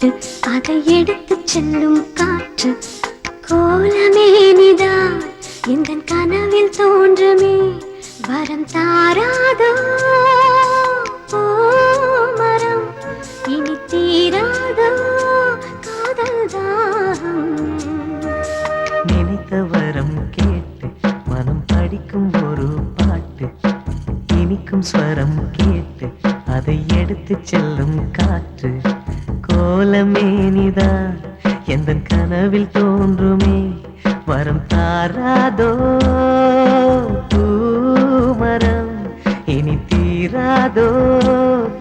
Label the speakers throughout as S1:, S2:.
S1: கேட்டு அதை எடுத்து செல்லும் காற்று. கோலமே நிதான் எங்கள் கனவில் தோன்றுமே. வரம் தாராதோ மரம் இனி தீராதோ காதல் தாகம்.
S2: நினைத்த வரம் கேட்டு மனம் படிக்கும் ஒரு பாட்டு. இனிக்கும் ஸ்வரம் கேட்டு அதை எடுத்து செல்லும் காற்று. கோலமேனிதான் எந்த கனவில் தோன்றுமே வரம் தாராதோ? பூமரம் இனி தீராதோ?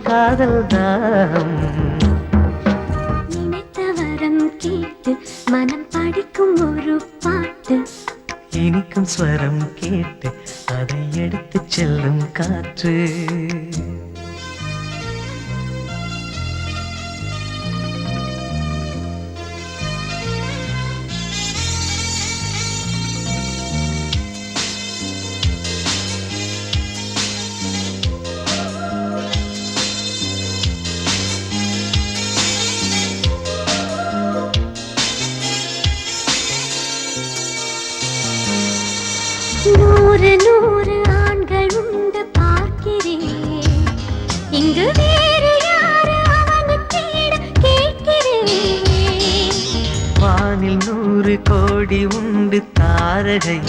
S2: காதல் தாகம்
S1: நினைத்த வரம் கேட்டு மனம் படிக்கும் ஒரு பாட்டு.
S2: இனிக்கும் ஸ்வரம் கேட்டு அதை எடுத்து செல்லும் காற்று. வானில் நூறு கோடி உண்டு தாரகை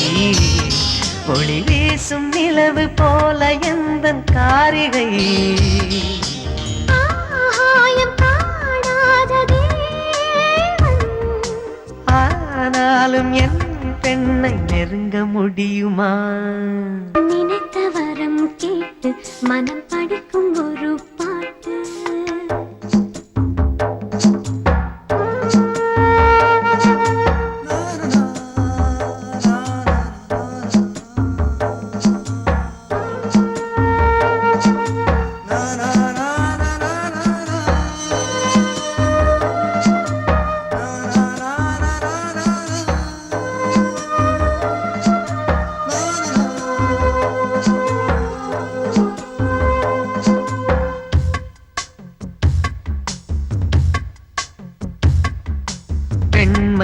S2: ஒளி வீசும் நிலவு போல எந்த காரிகை ஆனாலும் என் பெண்ணை நெருங்க முடியுமா?
S1: நினைத்த வரம் கேட்டு மனம் படிக்கும் ஒரு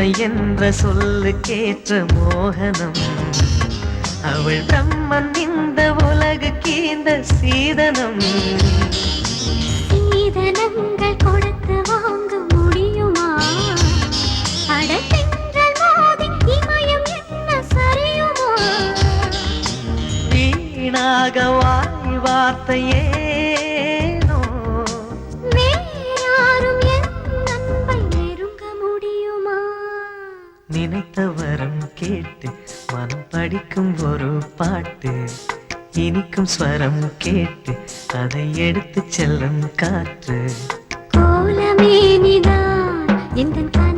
S2: பெண்மை என்ற சொல்லுக்கேற்ற மோகனம். அவள் பிரம்மன் இந்த உலகுக்கு இந்த சீதனம்.
S1: சீதனங்கள் கொடுத்து வாங்க முடியுமா?
S2: வீணாக வாய் வார்த்தையேனோ கேட்டு மனம் படிக்கும் ஒரு பாட்டு. இனிக்கும் ஸ்வரம் கேட்டு அதை எடுத்து செல்லும் காற்று.
S1: கோலமேனிதான் எந்தன் கனவில்